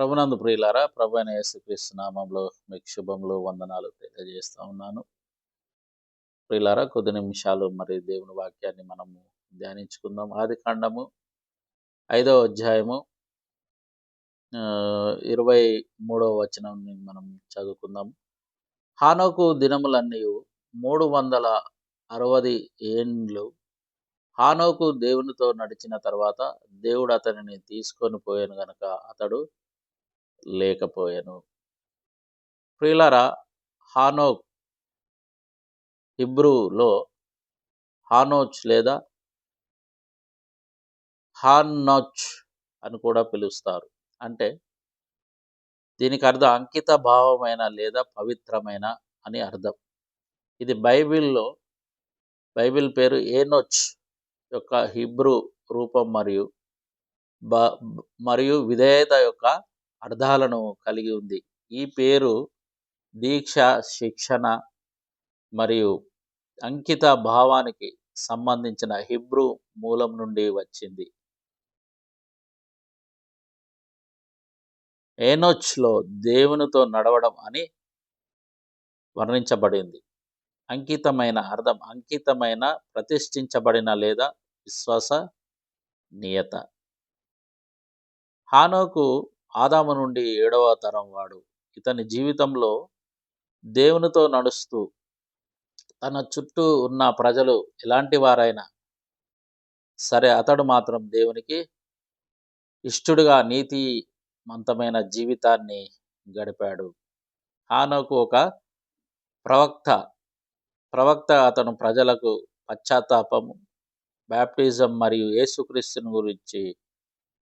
ప్రభునందు ప్రియులారా ప్రభు అయిన యేసుక్రీస్తు నామంలో మీకు శుభములు వందనాలు తెలియజేస్తూ ఉన్నాను. ప్రియులారా కొద్ది నిమిషాలు మరి దేవుని వాక్యాన్ని మనము ధ్యానించుకుందాం. ఆది కాండము ఐదవ అధ్యాయము ఇరవై మూడవ వచనాన్ని మనం చదువుకుందాం. హానోకు దినములన్నీ మూడు వందల అరవది ఏండ్లు. హానోకు దేవునితో నడిచిన తర్వాత దేవుడు అతనిని తీసుకొని పోయాను గనక అతడు లేకపోయాను. ప్రియులారా హానోక్ హిబ్రూలో హానోచ్ లేదా హాన్నోచ్ అని కూడా పిలుస్తారు. అంటే దీనికి అర్థం అంకిత భావమైన లేదా పవిత్రమైన అని అర్థం. ఇది బైబిల్లో బైబిల్ పేరు ఏనోచ్ యొక్క హిబ్రూ రూపం మరియు బ మరియు విధేయత యొక్క అర్థాలను కలిగి ఉంది. ఈ పేరు దీక్ష శిక్షణ మరియు అంకిత భావానికి సంబంధించిన హిబ్రూ మూలం నుండి వచ్చింది. ఏనోచ్లో దేవునితో నడవడం అని వర్ణించబడింది. అంకితమైన అర్థం అంకితమైన ప్రతిష్ఠించబడిన లేదా విశ్వాస నియత. హానోకు ఆదాము నుండి ఏడవ తరం వాడు. ఇతని జీవితంలో దేవునితో నడుస్తూ తన చుట్టూ ఉన్న ప్రజలు ఎలాంటి వారైనా సరే అతడు మాత్రం దేవునికి ఇష్టడుగా నీతిమంతమైన జీవితాన్ని గడిపాడు. హానోకు ఒక ప్రవక్త ప్రవక్త అతను ప్రజలకు పశ్చాత్తాపము బ్యాప్టిజం మరియు యేసుక్రీస్తుని గురించి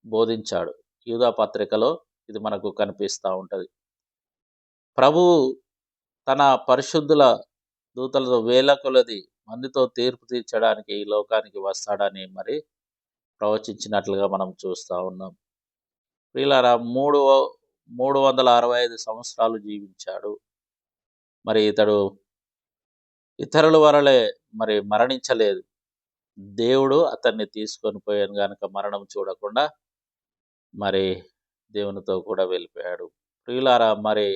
బోధించాడు. యూదా పత్రికలో ఇది మనకు కనిపిస్తూ ఉంటుంది. ప్రభువు తన పరిశుద్ధుల దూతలతో వేల కొలది మందితో తీర్పు తీర్చడానికి ఈ లోకానికి వస్తాడని మరి ప్రవచించినట్లుగా మనం చూస్తూ ఉన్నాం. వీళ్ళారా మూడు మూడు వందల అరవై ఐదు సంవత్సరాలు జీవించాడు. మరి ఇతడు ఇతరుల వరలే మరి మరణించలేదు. దేవుడు అతన్ని తీసుకొని పోయాను కనుక మరణం చూడకుండా మరి దేవునితో కూడా వెళ్ళిపోయాడు. ప్రియులారా మరి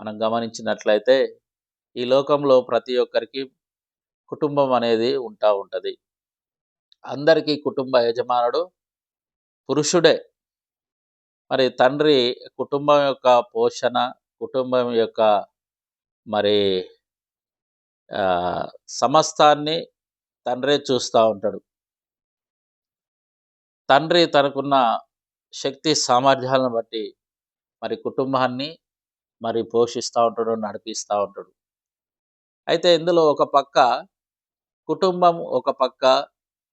మనం గమనించినట్లయితే ఈ లోకంలో ప్రతి ఒక్కరికి కుటుంబం అనేది ఉంటా ఉంటుంది. అందరికీ కుటుంబ యజమానుడు పురుషుడే. మరి తండ్రి కుటుంబం యొక్క పోషణ కుటుంబం యొక్క మరి సమస్తాన్ని తండ్రే చూస్తూ ఉంటాడు. తండ్రి తనకున్న శక్తి సామర్థ్యాలను బట్టి మరి కుటుంబాన్ని మరి పోషిస్తూ ఉంటాడు నడిపిస్తూ ఉంటాడు. అయితే ఇందులో ఒక పక్క కుటుంబం ఒక పక్క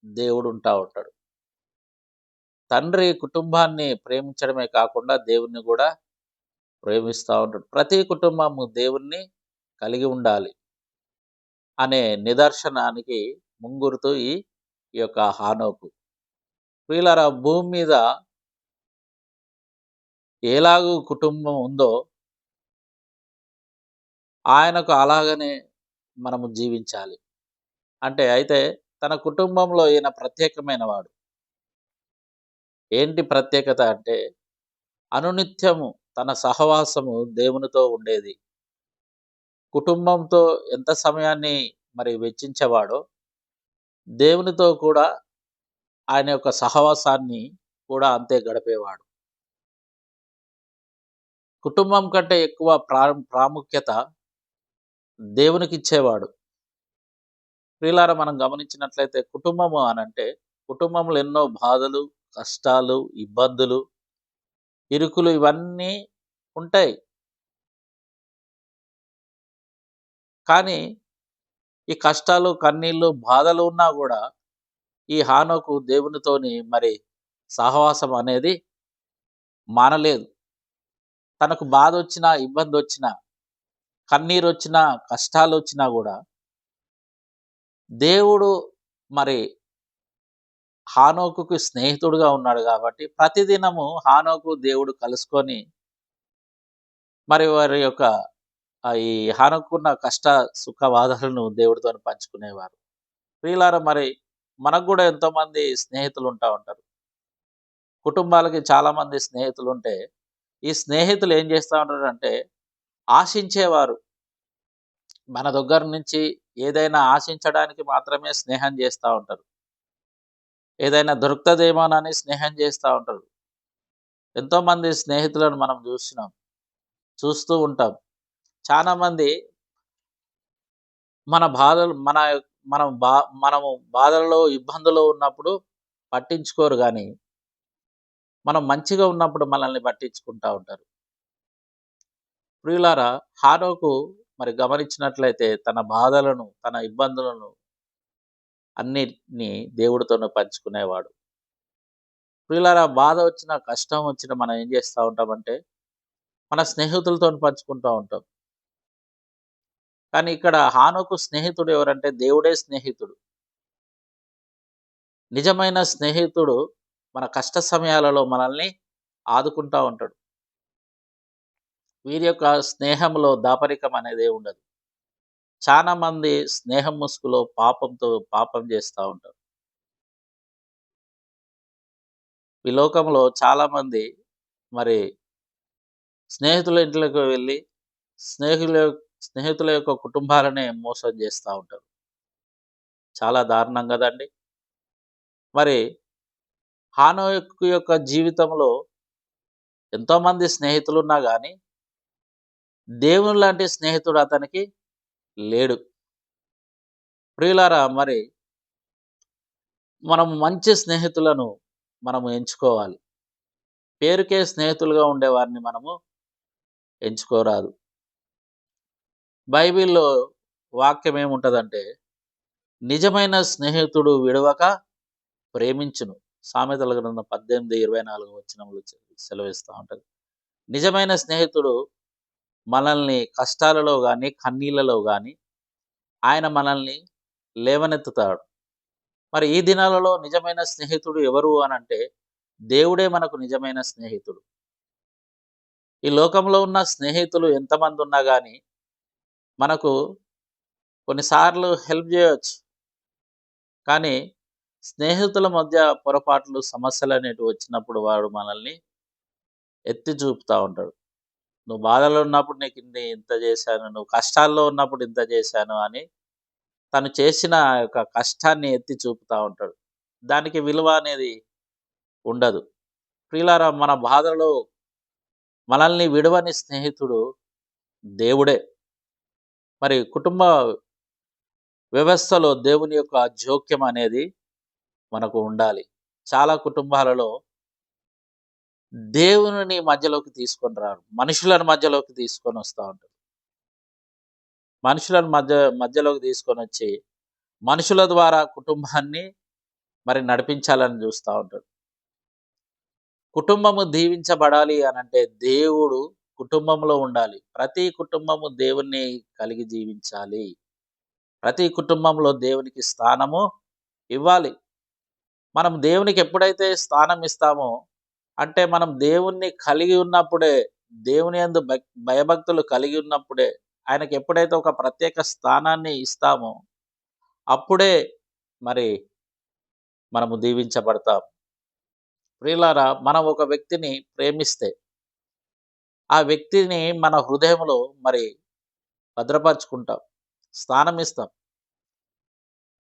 దేవుడు ఉంటా ఉంటాడు. తండ్రి కుటుంబాన్ని ప్రేమించడమే కాకుండా దేవుణ్ణి కూడా ప్రేమిస్తూ ఉంటాడు. ప్రతి కుటుంబము దేవుణ్ణి కలిగి ఉండాలి అనే నిదర్శనానికి ముంగురుతూ ఈ ఈ యొక్క హానోకు. వీళ్ళ భూమి మీద ఎలాగూ కుటుంబం ఉందో ఆయనకు అలాగనే మనము జీవించాలి. అంటే అయితే తన కుటుంబంలో ఈయన ప్రత్యేకమైన వాడు. ఏంటి ప్రత్యేకత అంటే అనునిత్యము తన సహవాసము దేవునితో ఉండేది. కుటుంబంతో ఎంత సమయాన్ని మరి వెచ్చించేవాడో దేవునితో కూడా ఆయన యొక్క సహవాసాన్ని కూడా అంతే గడిపేవాడు. కుటుంబం కంటే ఎక్కువ ప్రా ప్రాముఖ్యత దేవునికి ఇచ్చేవాడు ప్రియులారా మనం గమనించినట్లయితే కుటుంబము అనంటే కుటుంబంలో ఎన్నో బాధలు కష్టాలు ఇబ్బందులు ఇరుకులు ఇవన్నీ ఉంటాయి. కానీ ఈ కష్టాలు కన్నీళ్ళు బాధలు ఉన్నా కూడా ఈ హానోకు దేవునితోని మరి సహవాసం అనేది మానలేదు. తనకు బాధ వచ్చినా ఇబ్బంది వచ్చినా కన్నీరు వచ్చినా కష్టాలు వచ్చినా కూడా దేవుడు మరి హానోకు స్నేహితుడుగా ఉన్నాడు కాబట్టి ప్రతిదినము హానోకు దేవుడు కలుసుకొని మరి వారి యొక్క ఈ హానోకున్న కష్ట సుఖ బాధలను దేవుడితో పంచుకునేవారు. ప్రియులారా మరి మనకు కూడా ఎంతోమంది స్నేహితులు ఉంటా ఉంటారు. కుటుంబాలకి చాలామంది స్నేహితులు ఉంటే ఈ స్నేహితులు ఏం చేస్తూ ఉంటారంటే ఆశించేవారు. మన దగ్గర నుంచి ఏదైనా ఆశించడానికి మాత్రమే స్నేహం చేస్తూ ఉంటారు. ఏదైనా దొరుకుతుందేమోనని స్నేహం చేస్తూ ఉంటారు. ఎంతోమంది స్నేహితులను మనం చూస్తున్నాం చూస్తూ ఉంటాం. చాలామంది మన బాధలు మన మనం బా మనము బాధల్లో ఇబ్బందులు ఉన్నప్పుడు పట్టించుకోరు కానీ మనం మంచిగా ఉన్నప్పుడు మనల్ని పట్టించుకుంటూ ఉంటారు. ప్రియులారా హానోకు మరి గమనించినట్లయితే తన బాధలను తన ఇబ్బందులను అన్నిటినీ దేవుడితోనే పంచుకునేవాడు. ప్రియులారా బాధ వచ్చిన కష్టం వచ్చిన మనం ఏం చేస్తూ ఉంటామంటే మన స్నేహితులతో పంచుకుంటూ ఉంటాం. కానీ ఇక్కడ హానుకు స్నేహితుడు ఎవరంటే దేవుడే స్నేహితుడు. నిజమైన స్నేహితుడు మన కష్ట సమయాలలో మనల్ని ఆదుకుంటూ ఉంటాడు. వీరి యొక్క స్నేహంలో దాపరికం అనేది ఉండదు. చాలా మంది స్నేహం ముసుగులో పాపంతో పాపం చేస్తూ ఉంటారు. ఈ లోకంలో చాలామంది మరి స్నేహితుల ఇంట్లోకి వెళ్ళి స్నేహితుల స్నేహితుల యొక్క కుటుంబాలనే మోసం చేస్తూ ఉంటారు. చాలా దారుణం కదండి మరి హానోయకు యొక్క జీవితంలో ఎంతోమంది స్నేహితులు ఉన్నా కానీ దేవుని లాంటి స్నేహితుడు అతనికి లేడు. ప్రియులారా మరి మనం మంచి స్నేహితులను మనము ఎంచుకోవాలి. పేరుకే స్నేహితులుగా ఉండేవారిని మనము ఎంచుకోరాదు. బైబిల్లో వాక్యం ఏముంటుందంటే నిజమైన స్నేహితుడు విడవక ప్రేమించును. సామెతల గ్రంథం పద్దెనిమిది ఇరవై నాలుగు వచ్చినములు సెలవిస్తూ ఉంటుంది. నిజమైన స్నేహితుడు మనల్ని కష్టాలలో కానీ కన్నీళ్ళలో కానీ ఆయన మనల్ని లేవనెత్తుతాడు. మరి ఈ దినాలలో నిజమైన స్నేహితుడు ఎవరు అని అంటే దేవుడే మనకు నిజమైన స్నేహితుడు. ఈ లోకంలో ఉన్న స్నేహితులు ఎంతమంది ఉన్నా కానీ మనకు కొన్నిసార్లు హెల్ప్ చేయవచ్చు కానీ స్నేహితుల మధ్య పొరపాట్లు సమస్యలు అనేటివి వచ్చినప్పుడు వాడు మనల్ని ఎత్తి చూపుతూ ఉంటాడు. నువ్వు బాధలో ఉన్నప్పుడు నీకు ఇన్ని ఇంత చేశాను నువ్వు కష్టాల్లో ఉన్నప్పుడు ఇంత చేశాను అని తను చేసిన యొక్క కష్టాన్ని ఎత్తి చూపుతూ ఉంటాడు. దానికి విలువ అనేది ఉండదు. ప్రియులారా మన బాధలో మనల్ని విడవని స్నేహితుడు దేవుడే. మరి కుటుంబ వ్యవస్థలో దేవుని యొక్క జోక్యం అనేది మనకు ఉండాలి. చాలా కుటుంబాలలో దేవుని మధ్యలోకి తీసుకొని రాడు మనుషులను మధ్యలోకి తీసుకొని వస్తూ ఉంటారు మనుషులను మధ్య మధ్యలోకి తీసుకొని వచ్చి మనుషుల ద్వారా కుటుంబాన్ని మరి నడిపించాలని చూస్తూ ఉంటాడు కుటుంబము దీవించబడాలి అని అంటే దేవుడు కుటుంబంలో ఉండాలి. ప్రతి కుటుంబము దేవుణ్ణి కలిగి జీవించాలి. ప్రతి కుటుంబంలో దేవునికి స్థానము ఇవ్వాలి. మనం దేవునికి ఎప్పుడైతే స్థానం ఇస్తామో అంటే మనం దేవుణ్ణి కలిగి ఉన్నప్పుడే దేవుని అందు భయభక్తులు కలిగి ఉన్నప్పుడే ఆయనకి ఎప్పుడైతే ఒక ప్రత్యేక స్థానాన్ని ఇస్తామో అప్పుడే మరి మనము దీవించబడతాం. ప్రియులారా మనం ఒక వ్యక్తిని ప్రేమిస్తే ఆ వ్యక్తిని మన హృదయంలో మరి భద్రపరుచుకుంటాం స్థానం ఇస్తాం.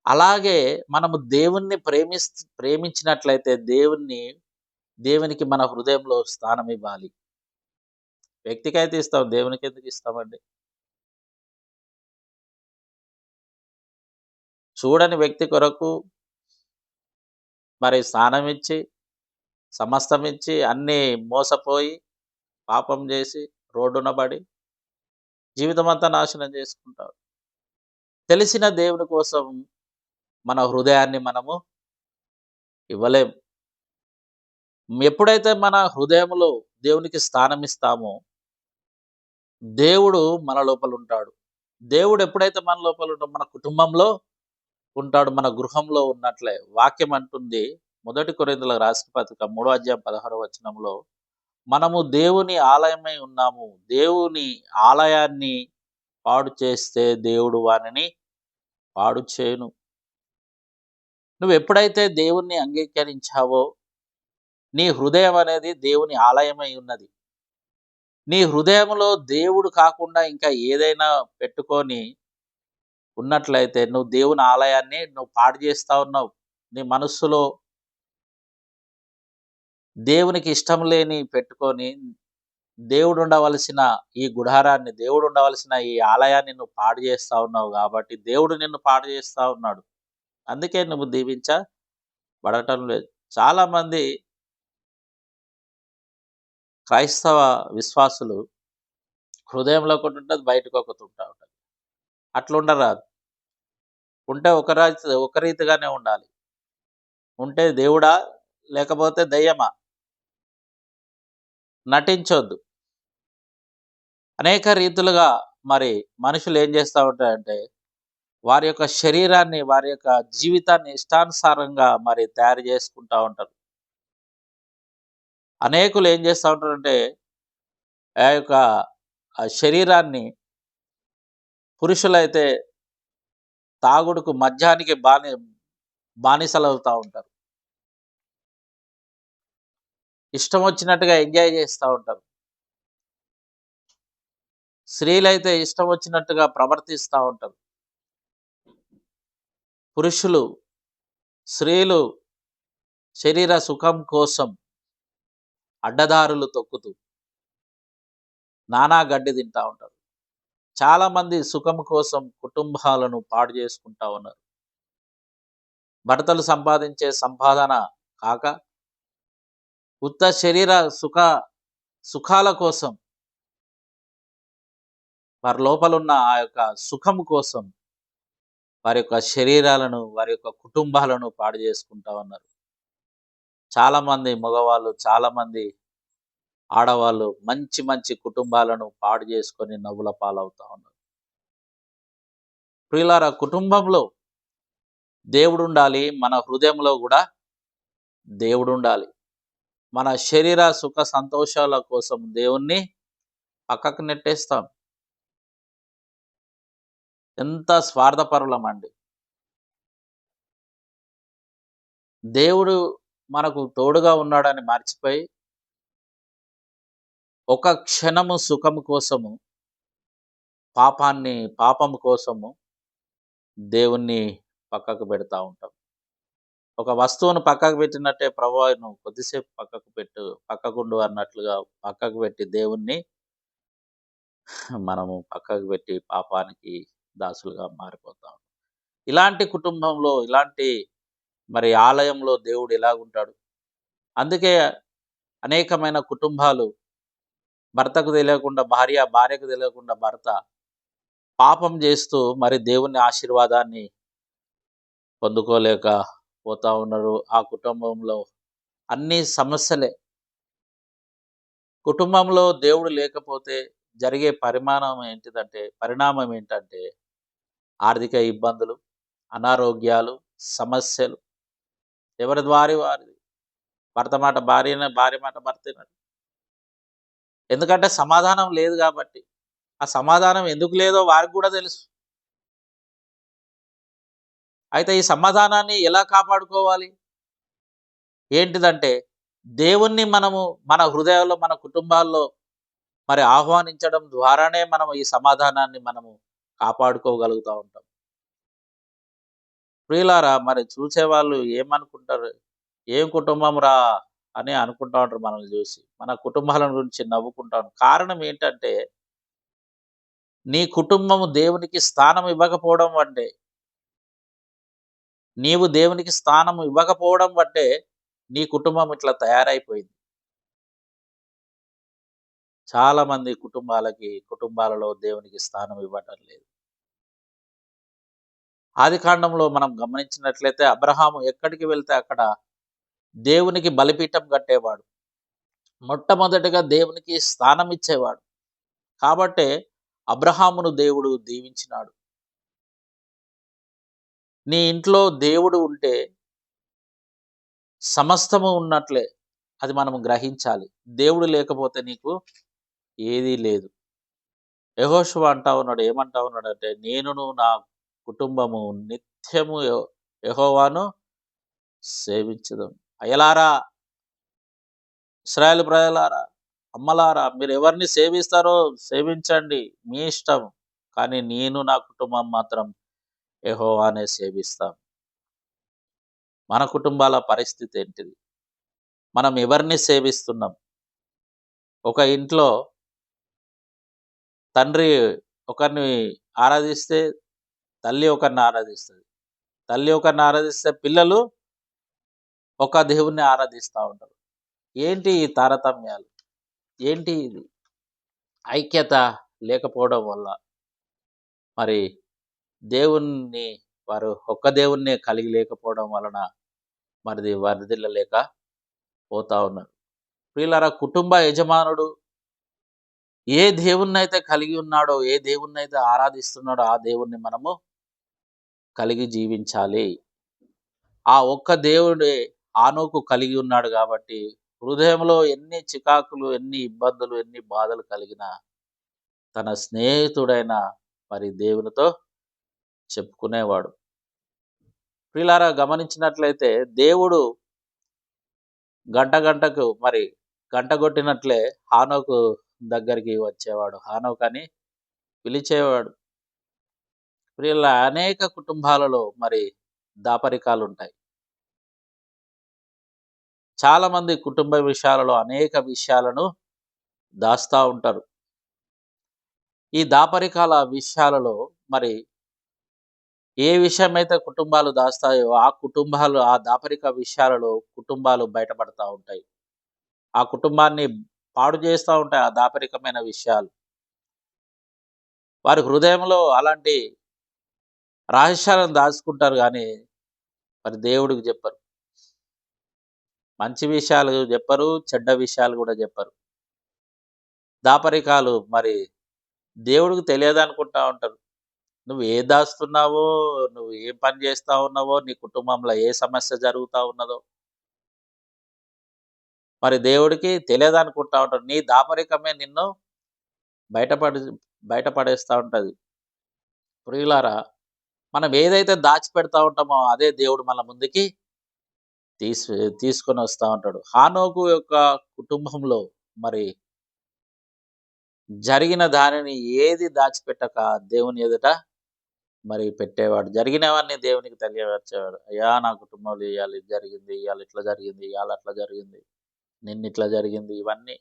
అలాగే మనము దేవుణ్ణి ప్రేమి ప్రేమించినట్లయితే దేవుణ్ణి దేవునికి మన హృదయంలో స్థానం ఇవ్వాలి. వ్యక్తికైతే ఇస్తాం దేవునికి ఎందుకు ఇస్తామండి? చూడని వ్యక్తి కొరకు మరి స్థానం ఇచ్చి సమస్తం ఇచ్చి అన్నీ మోసపోయి పాపం చేసి రోడ్డున పడి జీవితం అంతా నాశనం చేసుకుంటాడు. తెలిసిన దేవుని కోసం మన హృదయాన్ని మనము ఇవ్వలేం. ఎప్పుడైతే మన హృదయంలో దేవునికి స్థానం ఇస్తామో దేవుడు మన లోపల ఉంటాడు. దేవుడు ఎప్పుడైతే మన లోపల ఉంటాడో మన కుటుంబంలో ఉంటాడు మన గృహంలో ఉన్నట్లే వాక్యం అంటుంది. మొదటి కొరిందుల రాష్ట్ర పత్రిక మూడో అధ్యాయం పదహారు వచనంలో మనము దేవుని ఆలయమై ఉన్నాము. దేవుని ఆలయాన్ని పాడు చేస్తే దేవుడు వానిని పాడు చేయను. నువ్వు ఎప్పుడైతే దేవుణ్ణి అంగీకరించావో నీ హృదయం అనేది దేవుని ఆలయమై ఉన్నది. నీ హృదయంలో దేవుడు కాకుండా ఇంకా ఏదైనా పెట్టుకొని ఉన్నట్లయితే నువ్వు దేవుని ఆలయాన్ని నువ్వు పాడు చేస్తా ఉన్నావు. నీ మనస్సులో దేవునికి ఇష్టం లేని పెట్టుకొని దేవుడు ఉండవలసిన ఈ గుడారాన్ని దేవుడు ఉండవలసిన ఈ ఆలయాన్ని నువ్వు పాడు చేస్తా ఉన్నావు కాబట్టి దేవుడు నిన్ను పాడు చేస్తా ఉన్నాడు. అందుకే నువ్వు దీవించబడటం లేదు. చాలామంది క్రైస్తవ విశ్వాసులు హృదయంలో ఒకటి ఉంటుంది బయటకు ఒకటి ఉంటా ఉంటుంది. అట్లా ఉండరాదు. ఉంటే ఒక రీతి ఒక రీతిగానే ఉండాలి. ఉంటే దేవుడా లేకపోతే దయ్యమా? నటించొద్దు. అనేక రీతులుగా మరి మనుషులు ఏం చేస్తూ ఉంటారంటే వారి యొక్క శరీరాన్ని వారి యొక్క జీవితాన్ని ఇష్టానుసారంగా మరి తయారు చేసుకుంటూ ఉంటారు. అనేకులు ఏం చేస్తూ ఉంటారంటే ఆ యొక్క శరీరాన్ని పురుషులైతే తాగుడుకు మద్యానికి బాని బానిసలవుతూ ఉంటారు. ఇష్టం వచ్చినట్టుగా ఎంజాయ్ చేస్తూ ఉంటారు. స్త్రీలైతే ఇష్టం వచ్చినట్టుగా ప్రవర్తిస్తూ ఉంటారు. పురుషులు స్త్రీలు శరీర సుఖం కోసం అడ్డదారులు తొక్కుతూ నానా గడ్డి తింటా ఉంటారు. చాలామంది సుఖం కోసం కుటుంబాలను పాడు చేసుకుంటా ఉన్నారు. భర్తలు సంపాదించే సంపాదన కాక ఉత్త శరీర సుఖ సుఖాల కోసం వారి లోపలున్న ఆ యొక్క సుఖం కోసం వారి యొక్క శరీరాలను వారి యొక్క కుటుంబాలను పాడు చేసుకుంటా ఉన్నారు. చాలామంది మగవాళ్ళు చాలామంది ఆడవాళ్ళు మంచి మంచి కుటుంబాలను పాడు చేసుకొని నవ్వుల పాలవుతా ఉన్నారు. ప్రియులారా కుటుంబంలో దేవుడు ఉండాలి మన హృదయంలో కూడా దేవుడు ఉండాలి మన శరీర సుఖ సంతోషాల కోసం దేవుణ్ణి పక్కకు నెట్టేస్తాం. ఎంత స్వార్థపరులమండి. దేవుడు మనకు తోడుగా ఉన్నాడని మర్చిపోయి ఒక క్షణము సుఖము కోసము పాపాన్ని పాపము కోసము దేవుణ్ణి పక్కకు పెడతా ఉంటాం. ఒక వస్తువును పక్కకు పెట్టినట్టే ప్రభు నువ్వు కొద్దిసేపు పక్కకు పెట్టు పక్కకుండు అన్నట్లుగా పక్కకు పెట్టి దేవుణ్ణి మనము పక్కకు పెట్టి పాపానికి దాసులుగా మారిపోతాం. ఇలాంటి కుటుంబంలో ఇలాంటి మరి ఆలయంలో దేవుడు ఎలాగుంటాడు? అందుకే అనేకమైన కుటుంబాలు భర్తకు తెలియకుండా భార్య భార్యకు తెలియకుండా భర్త పాపం చేస్తూ మరి దేవుని ఆశీర్వాదాన్ని పొందుకోలేక పోతా ఉన్నారు. ఆ కుటుంబంలో అన్ని సమస్యలే. కుటుంబంలో దేవుడు లేకపోతే జరిగే పరిమాణం ఏంటిదంటే పరిణామం ఏంటంటే ఆర్థిక ఇబ్బందులు అనారోగ్యాలు సమస్యలు. ఎవరి ద్వారి వారిది? భర్త మాట భార్య భార్య మాట భర్త ఎందుకంటే సమాధానం లేదు కాబట్టి. ఆ సమాధానం ఎందుకు లేదో వారికి కూడా తెలుసు. అయితే ఈ సమాధానాన్ని ఎలా కాపాడుకోవాలి? ఏంటిదంటే దేవుణ్ణి మనము మన హృదయంలో మన కుటుంబాల్లో మరి ఆహ్వానించడం ద్వారానే మనం ఈ సమాధానాన్ని మనము కాపాడుకోగలుగుతూ ఉంటాం. ప్రియులారా మరి చూసేవాళ్ళు ఏమనుకుంటారు? ఏం కుటుంబం రా అని అనుకుంటా ఉంటారు మనల్ని చూసి. మన కుటుంబాల గురించి నవ్వుకుంటాను కారణం ఏంటంటే నీ కుటుంబము దేవునికి స్థానం ఇవ్వకపోవడం అంటే నీవు దేవునికి స్థానం ఇవ్వకపోవడం బట్టే నీ కుటుంబం ఇట్లా తయారైపోయింది. చాలా మంది కుటుంబాలకి కుటుంబాలలో దేవునికి స్థానం ఇవ్వటం లేదు. ఆదికాండంలో మనం గమనించినట్లయితే అబ్రహాము ఎక్కడికి వెళ్తే అక్కడ దేవునికి బలిపీఠం కట్టేవాడు. మొట్టమొదటిగా దేవునికి స్థానం ఇచ్చేవాడు. కాబట్టే అబ్రహామును దేవుడు దీవించినాడు. నీ ఇంట్లో దేవుడు ఉంటే సమస్తము ఉన్నట్లే అది మనం గ్రహించాలి. దేవుడు లేకపోతే నీకు ఏదీ లేదు. యహోశువ అంటా ఉన్నాడు. ఏమంటా ఉన్నాడు అంటే నేనును నా కుటుంబము నిత్యము యహోవాను యెహోవాను అయలారా ఇస్రాయల్ ప్రజలారా అమ్మలారా మీరు ఎవరిని సేవిస్తారో సేవించండి. మీ ఇష్టం కానీ నేను నా కుటుంబం మాత్రం యెహోవానే సేవిస్తాం మన కుటుంబాల పరిస్థితి ఏంటిది? మనం ఎవరిని సేవిస్తున్నాం? ఒక ఇంట్లో తండ్రి ఒకరిని ఆరాధిస్తే తల్లి ఒకరిని ఆరాధిస్తుంది. తల్లి ఒకరిని ఆరాధిస్తే పిల్లలు ఒక దేవుణ్ణి ఆరాధిస్తూ ఉంటారు. ఏంటి ఈ తారతమ్యాలు? ఏంటి ఇది? ఐక్యత లేకపోవడం వల్ల మరి దేవుణ్ణి వారు ఒక్క దేవుణ్ణి కలిగి లేకపోవడం వలన మరిది వరదిల్లలేక పోతా ఉన్నారు. ప్రియులారా కుటుంబ యజమానుడు ఏ దేవుణ్ణి అయితే కలిగి ఉన్నాడో ఏ దేవుణ్ణి అయితే ఆరాధిస్తున్నాడో ఆ దేవుణ్ణి మనము కలిగి జీవించాలి. ఆ ఒక్క దేవుడే ఆనోకు కలిగి ఉన్నాడు కాబట్టి హృదయంలో ఎన్ని చికాకులు ఎన్ని ఇబ్బందులు ఎన్ని బాధలు కలిగినా తన స్నేహితుడైన మరి దేవునితో చెప్పుకునేవాడు. ప్రిలారా గమనించినట్లయితే దేవుడు గంట గంటకు మరి గంట కొట్టినట్లే హానోకు దగ్గరికి వచ్చేవాడు. హానోక్ అని పిలిచేవాడు. వీళ్ళ అనేక కుటుంబాలలో మరి దాపరికాలు ఉంటాయి చాలా మంది కుటుంబ విషయాలలో అనేక విషయాలను దాస్తా ఉంటారు. ఈ దాపరికాల విషయాలలో మరి ఏ విషయమైతే కుటుంబాలు దాస్తాయో ఆ కుటుంబాలు ఆ దాపరిక విషయాలలో కుటుంబాలు బయటపడతా ఉంటాయి. ఆ కుటుంబాన్ని పాడు చేస్తూ ఉంటాయి ఆ దాపరికమైన విషయాలు. వారి హృదయంలో అలాంటి రహస్యాలను దాచుకుంటారు కానీ మరి దేవుడికి చెప్పరు. మంచి విషయాలు చెప్పరు చెడ్డ విషయాలు కూడా చెప్పరు. దాపరికాలు మరి దేవుడికి తెలియదు అనుకుంటా ఉంటారు. నువ్వు ఏ దాస్తున్నావో నువ్వు ఏం పని చేస్తా ఉన్నావో నీ కుటుంబంలో ఏ సమస్య జరుగుతూ ఉన్నదో. మరి దేవుడికి తెలియదనుకుంటా ఉంటాడు. నీ దాపరికమే నిన్ను బయటపడి బయటపడేస్తూ ఉంటుంది. ప్రియులారా మనం ఏదైతే దాచిపెడతా ఉంటామో అదే దేవుడు మన ముందుకి తీసు తీసుకొని వస్తూ ఉంటాడు. హానోకు యొక్క కుటుంబంలో మరి జరిగిన దానిని ఏది దాచిపెట్టక దేవుని ఎదుట మరి పెట్టేవాడు? జరిగినవన్నీ దేవునికి తెలియవచ్చేవాడు అయ్యా నా కుటుంబంలో ఇవాళ ఇది జరిగింది ఇవాళ ఇట్లా జరిగింది ఇవాళ అట్లా జరిగింది. నిన్న ఇట్లా జరిగింది ఇవన్నీ.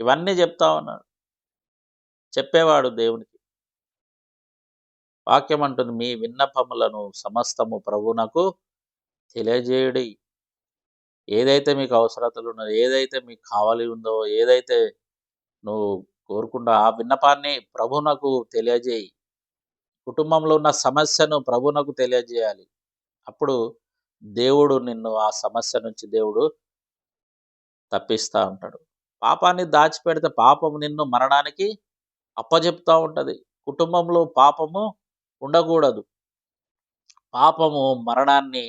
ఇవన్నీ చెప్తా ఉన్నాడు. చెప్పేవాడు దేవునికి. వాక్యం అంటుంది మీ విన్నపములను సమస్తము ప్రభునకు తెలియజేయుడి. ఏదైతే మీకు అవసరతలు ఉన్నదో ఏదైతే మీకు కావాలి ఉందో ఏదైతే నువ్వు కోరుకుంటా ఆ విన్నపాన్ని ప్రభునకు తెలియజేయి. కుటుంబంలో ఉన్న సమస్యను ప్రభునకు తెలియజేయాలి. అప్పుడు దేవుడు నిన్ను ఆ సమస్య నుంచి దేవుడు తప్పిస్తూ ఉంటాడు. పాపాన్ని దాచిపెడితే పాపం నిన్ను మరణానికి అప్పజెప్తూ ఉంటుంది. కుటుంబంలో పాపము ఉండకూడదు. పాపము మరణాన్ని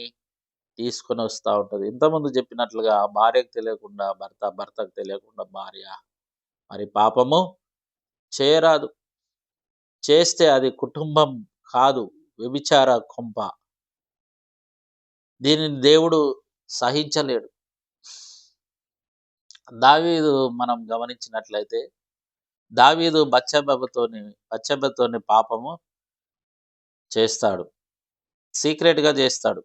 తీసుకొని వస్తూ ఉంటుంది. ఇంతకుముందు చెప్పినట్లుగా భార్యకు తెలియకుండా భర్త భర్తకు తెలియకుండా భార్య మరి పాపము చేయరాదు. చేస్తే అది కుటుంబం కాదు. వ్యభిచార కొంప. దీనిని దేవుడు సహించలేడు. దావీదు మనం గమనించినట్లయితే దావీదు బచ్చబతోని బచ్చబతోని పాపము చేస్తాడు. సీక్రెట్గా చేస్తాడు.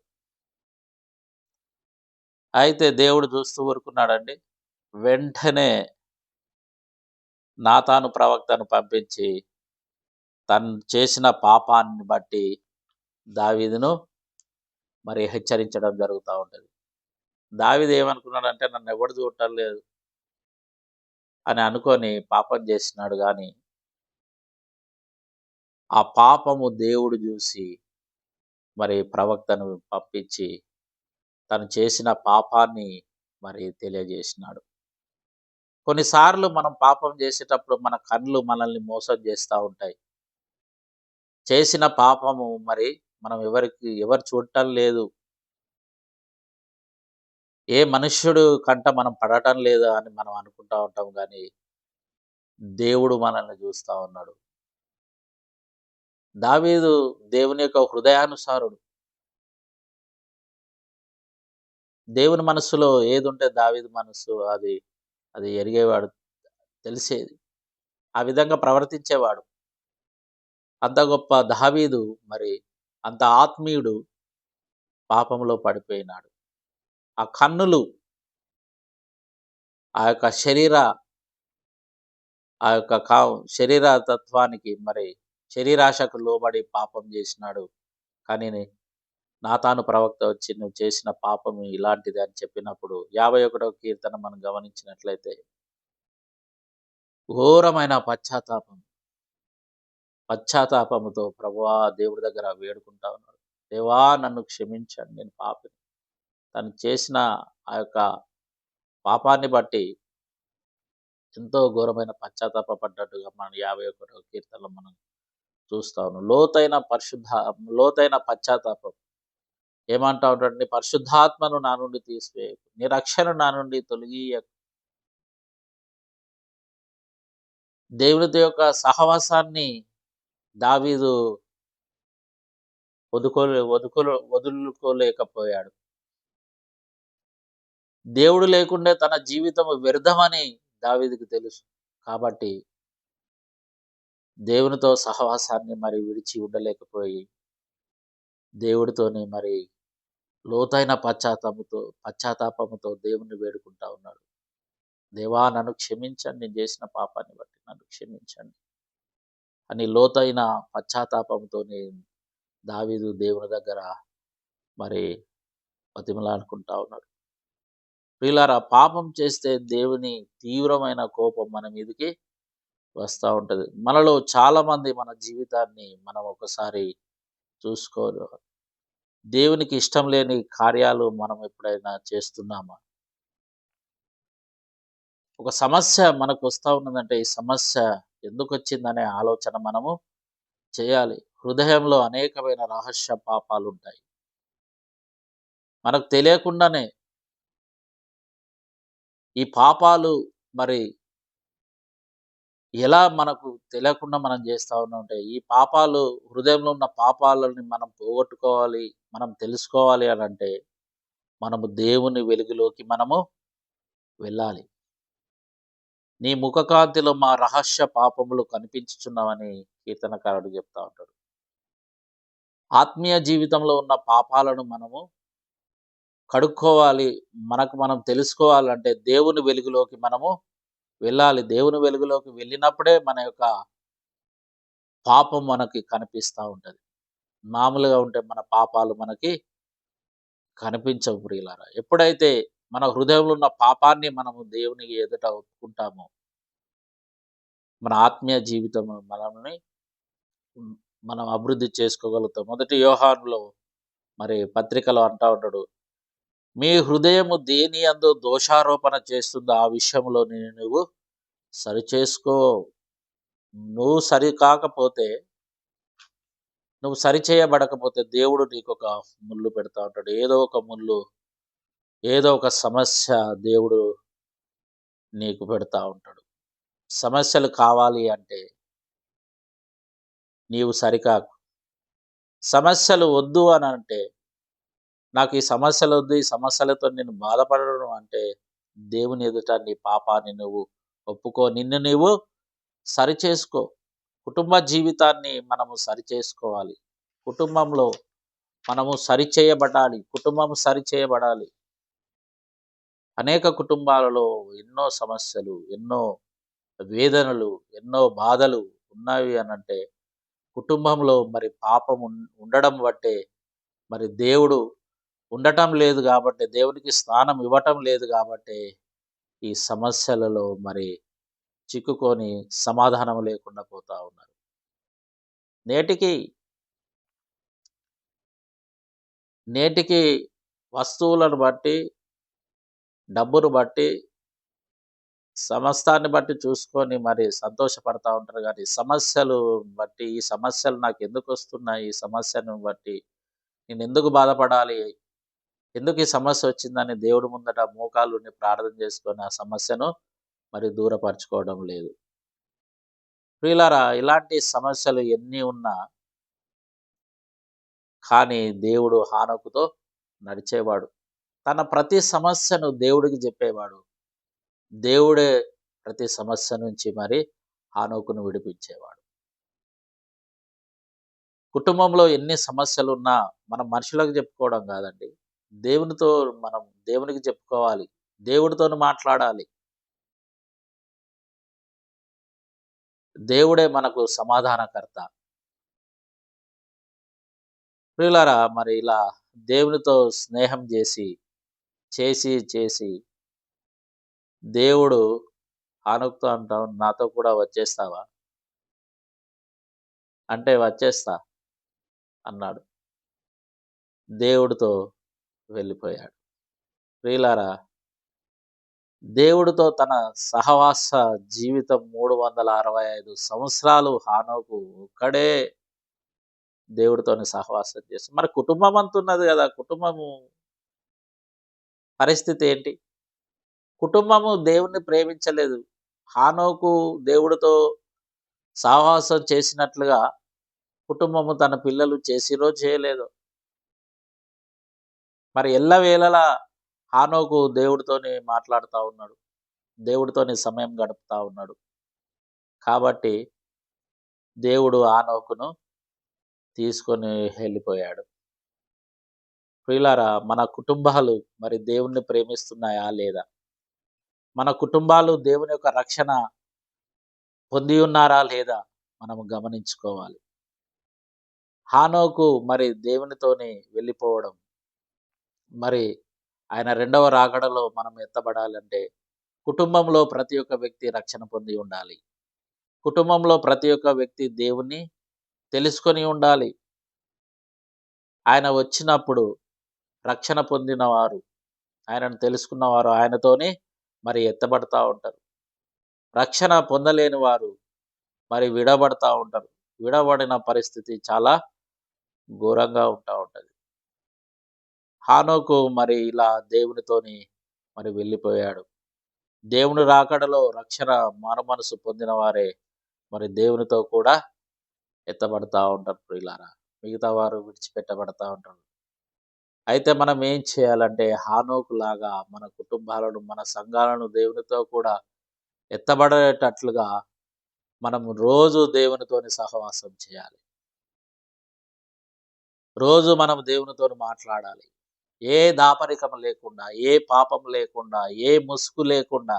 అయితే దేవుడు చూస్తూ ఊరుకున్నాడండి వెంటనే నాతాను ప్రవక్తను పంపించి తను చేసిన పాపాన్ని బట్టి దావీదును మరి హెచ్చరించడం జరుగుతూ ఉంటుంది. దావిది ఏమనుకున్నాడంటే నన్ను ఎవడు చూడటం లేదు అని అనుకొని పాపం చేసినాడు కానీ ఆ పాపము దేవుడు చూసి మరి ప్రవక్తను పంపించి తను చేసిన పాపాన్ని మరి తెలియజేసినాడు. కొన్నిసార్లు మనం పాపం చేసేటప్పుడు మన కళ్ళు మనల్ని మోసం చేస్తూ ఉంటాయి. చేసిన పాపము మరి మనం ఎవరికి ఎవరు చూడటం లేదు. ఏ మనుష్యుడు కంట మనం పడటం లేదా అని మనం అనుకుంటా ఉంటాం కానీ దేవుడు మనల్ని చూస్తూ ఉన్నాడు. దావీదు దేవుని యొక్క హృదయానుసారుడు. దేవుని మనస్సులో ఏది ఉంటే దావీదు మనస్సు అది అది ఎరిగేవాడు తెలిసేది. ఆ విధంగా ప్రవర్తించేవాడు. అంత గొప్ప దావీదు మరి అంత ఆత్మీయుడు పాపంలో పడిపోయినాడు. ఆ కన్నులు ఆ యొక్క శరీర ఆ యొక్క కా శరీర తత్వానికి మరి శరీరాశకు లోబడి పాపం చేసినాడు. కానీ నాతాను ప్రవక్త వచ్చి నువ్వు చేసిన పాపం ఇలాంటిది అని చెప్పినప్పుడు యాభై ఒకటవ కీర్తన మనం గమనించినట్లయితే ఘోరమైన పశ్చాత్తాపం పశ్చాత్తాపముతో ప్రభువా దేవుడి దగ్గర వేడుకుంటా ఉన్నాడు. దేవా నన్ను క్షమించండి నేను పాపిని. తను చేసిన ఆ యొక్క పాపాన్ని బట్టి ఎంతో ఘోరమైన పశ్చాత్తాపడ్డట్టుగా మనం యాభై ఒకటో కీర్తనలు మనం చూస్తా ఉన్నాం. లోతైన పరిశుద్ధ లోతైన పశ్చాత్తాపం. ఏమంటా ఉంటాడంటే పరిశుద్ధాత్మను నా నుండి తీసివేయకు నిరక్షను నా నుండి తొలగియకు దేవునితో యొక్క సహవాసాన్ని దావీదు వదుకోలే వదుకోలే వదులుకోలేకపోయాడు. దేవుడు లేకుండే తన జీవితం వ్యర్థమని దావీదికి తెలుసు. కాబట్టి దేవునితో సహవాసాన్ని మరి విడిచి ఉండలేకపోయి దేవుడితోనే మరి లోతైన పశ్చాత్తాపముతో పశ్చాత్తాపముతో దేవుణ్ణి వేడుకుంటా ఉన్నాడు. దేవా నన్ను క్షమించండి నేను చేసిన పాపాన్ని బట్టి నన్ను క్షమించండి అని లోతైన పశ్చాత్తాపంతోనే దావీదు దేవుని దగ్గర మరి బతిమలాడుకుంటా ఉన్నాడు. ప్రియులారా పాపం చేస్తే దేవుని తీవ్రమైన కోపం మన మీదకి వస్తూ ఉంటుంది. మనలో చాలామంది మన జీవితాన్ని మనం ఒకసారి చూసుకోరు దేవునికి ఇష్టం లేని కార్యాలు మనం ఎప్పుడైనా చేస్తున్నామా? ఒక సమస్య మనకు వస్తూ ఉన్నదంటే ఈ సమస్య ఎందుకు వచ్చిందనే ఆలోచన మనము చేయాలి. హృదయంలో అనేకమైన రహస్య పాపాలు ఉంటాయి మనకు తెలియకుండానే ఈ పాపాలు మరి ఎలా మనకు తెలియకుండా మనం చేస్తూ ఉన్నామంటే ఈ పాపాలు హృదయంలో ఉన్న పాపాలని మనం పోగొట్టుకోవాలి మనం తెలుసుకోవాలి అని అంటే మనము దేవుని వెలుగులోకి మనము వెళ్ళాలి. నీ ముఖకాంతిలో మా రహస్య పాపములు కనిపించుచున్నామని కీర్తనకారుడు చెప్తా ఉంటాడు. ఆత్మీయ జీవితంలో ఉన్న పాపాలను మనము కడుక్కోవాలి. మనకు మనం తెలుసుకోవాలంటే దేవుని వెలుగులోకి మనము వెళ్ళాలి. దేవుని వెలుగులోకి వెళ్ళినప్పుడే మన యొక్క పాపం మనకి కనిపిస్తూ ఉంటుంది. మామూలుగా ఉంటే మన పాపాలు మనకి కనిపించవు ప్రియులారా. ఎప్పుడైతే మన హృదయంలో ఉన్న పాపాన్ని మనము దేవుని ఎదుట ఒప్పుకుంటామో మన ఆత్మీయ జీవితం మనల్ని మనం అభివృద్ధి చేసుకోగలుగుతాం. మొదటి వ్యూహాన్లో మరి పత్రికలో అంటా ఉంటాడు మీ హృదయము దేని అందు దోషారోపణ చేస్తుందో ఆ విషయంలో నేను నువ్వు సరిచేసుకో. నువ్వు సరి కాకపోతే నువ్వు సరిచేయబడకపోతే దేవుడు నీకు ఒక ముళ్ళు పెడతా ఉంటాడు. ఏదో ఒక ముళ్ళు ఏదో ఒక సమస్య దేవుడు నీకు పెడతా ఉంటాడు. సమస్యలు కావాలి అంటే నీవు సరికాకు. సమస్యలు వద్దు అని అంటే నాకు ఈ సమస్యలు వద్దు ఈ సమస్యలతో నేను బాధపడడం అంటే దేవుని ఎదుట నీ పాపాన్ని నువ్వు ఒప్పుకో. నిన్ను నీవు సరిచేసుకో. కుటుంబ జీవితాన్ని మనము సరిచేసుకోవాలి. కుటుంబంలో మనము సరిచేయబడాలి. కుటుంబం సరిచేయబడాలి. అనేక కుటుంబాలలో ఎన్నో సమస్యలు ఎన్నో వేదనలు ఎన్నో బాధలు ఉన్నవి అనంటే కుటుంబంలో మరి పాపం ఉండడం బట్టే మరి దేవుడు ఉండటం లేదు కాబట్టి దేవునికి స్నానం ఇవ్వటం లేదు కాబట్టి ఈ సమస్యలలో మరి చిక్కుకొని సమాధానం లేకుండా పోతా ఉన్నారు. నేటికి నేటికి వస్తువులను బట్టి డబ్బును బట్టి సమస్తాన్ని బట్టి చూసుకొని మరి సంతోషపడతా ఉంటారు కానీ సమస్యలు బట్టి ఈ సమస్యలు నాకు ఎందుకు వస్తున్నాయి ఈ సమస్యను బట్టి నేను ఎందుకు బాధపడాలి ఎందుకు ఈ సమస్య వచ్చిందని దేవుడి ముందట మోకాలు ప్రార్థన చేసుకొని ఆ సమస్యను మరి దూరపరచుకోవడం లేదు. ప్రియులారా ఇలాంటి సమస్యలు ఎన్ని ఉన్నా కానీ దేవుడు హానకుతో నడిచేవాడు. తన ప్రతి సమస్యను దేవుడికి చెప్పేవాడు. దేవుడే ప్రతి సమస్య నుంచి మరి హానోకును విడిపించేవాడు. కుటుంబంలో ఎన్ని సమస్యలు ఉన్నా మనం మనుషులకు చెప్పుకోవడం కాదండి. దేవునితో మనం దేవునికి చెప్పుకోవాలి. దేవుడితో మాట్లాడాలి. దేవుడే మనకు సమాధానకర్త. ప్రియులారా మరి ఇలా దేవునితో స్నేహం చేసి చేసి చేసి దేవుడు ఆనుకుతూ అంటాం నాతో కూడా వచ్చేస్తావా? అంటే వచ్చేస్తా అన్నాడు. దేవుడితో వెళ్ళిపోయాడు. ప్రియులారా దేవుడితో తన సహవాస జీవితం మూడు వందల అరవై ఐదు సంవత్సరాలు హానోకు ఒక్కడే దేవుడితోని సహవాసం చేసి మరి కుటుంబం అంతున్నది కదా కుటుంబము పరిస్థితి ఏంటి? కుటుంబము దేవుణ్ణి ప్రేమించలేదు. హానోకు దేవుడితో సహవాసం చేసినట్లుగా కుటుంబము తన పిల్లలు చేసిరో చేయలేదో మరి ఎల్లవేళలా హానోకు దేవుడితోనే మాట్లాడుతూ ఉన్నాడు. దేవుడితోనే సమయం గడుపుతా ఉన్నాడు. కాబట్టి దేవుడు ఆనోకును తీసుకొని వెళ్ళిపోయాడు. ప్రియులారా మన కుటుంబాలు మరి దేవుణ్ణి ప్రేమిస్తున్నాయా లేదా? మన కుటుంబాలు దేవుని యొక్క రక్షణ పొంది ఉన్నారా లేదా మనం గమనించుకోవాలి. హానోకు మరి దేవునితోనే వెళ్ళిపోవడం మరి ఆయన రెండవ రాకడలో మనం ఎత్తబడాలంటే కుటుంబంలో ప్రతి ఒక్క వ్యక్తి రక్షణ పొంది ఉండాలి. కుటుంబంలో ప్రతి ఒక్క వ్యక్తి దేవుణ్ణి తెలుసుకొని ఉండాలి. ఆయన వచ్చినప్పుడు రక్షణ పొందినవారు ఆయనను తెలుసుకున్నవారు ఆయనతోనే మరి ఎత్తబడతా ఉంటారు. రక్షణ పొందలేని వారు మరి విడబడతా ఉంటారు. విడబడిన పరిస్థితి చాలా ఘోరంగా ఉంటా ఉంటుంది. హానోకు మరి ఇలా దేవునితోని మరి వెళ్ళిపోయాడు. దేవుని రాకడలో రక్షణ మానమనసు పొందిన వారే మరి దేవునితో కూడా ఎత్తబడతా ఉంటారు ప్రియులారా. మిగతా వారు విడిచిపెట్టబడతా ఉంటారు. అయితే మనం ఏం చేయాలంటే హానోకులాగా మన కుటుంబాలను మన సంఘాలను దేవునితో కూడా ఎత్తబడేటట్లుగా మనం రోజు దేవునితోని సహవాసం చేయాలి. రోజు మనం దేవునితో మాట్లాడాలి. ఏ దాపరికం లేకుండా ఏ పాపం లేకుండా ఏ ముసుగు లేకుండా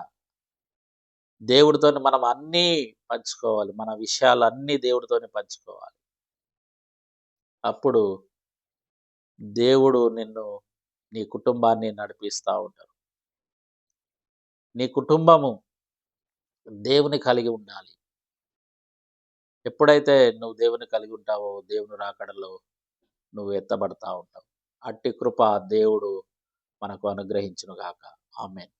దేవుడితో మనం అన్నీ పంచుకోవాలి. మన విషయాలన్నీ దేవుడితోని పంచుకోవాలి. అప్పుడు దేవుడు నిన్ను నీ కుటుంబాన్ని నడిపిస్తూ ఉంటారు నీ కుటుంబము దేవుని కలిగి ఉండాలి. ఎప్పుడైతే నువ్వు దేవుని కలిగి ఉంటావో దేవుని రాకడలో నువ్వు ఎత్తబడతా ఉంటావు. అట్టి కృప దేవుడు మనకు అనుగ్రహించునుగాక. ఆమెన్.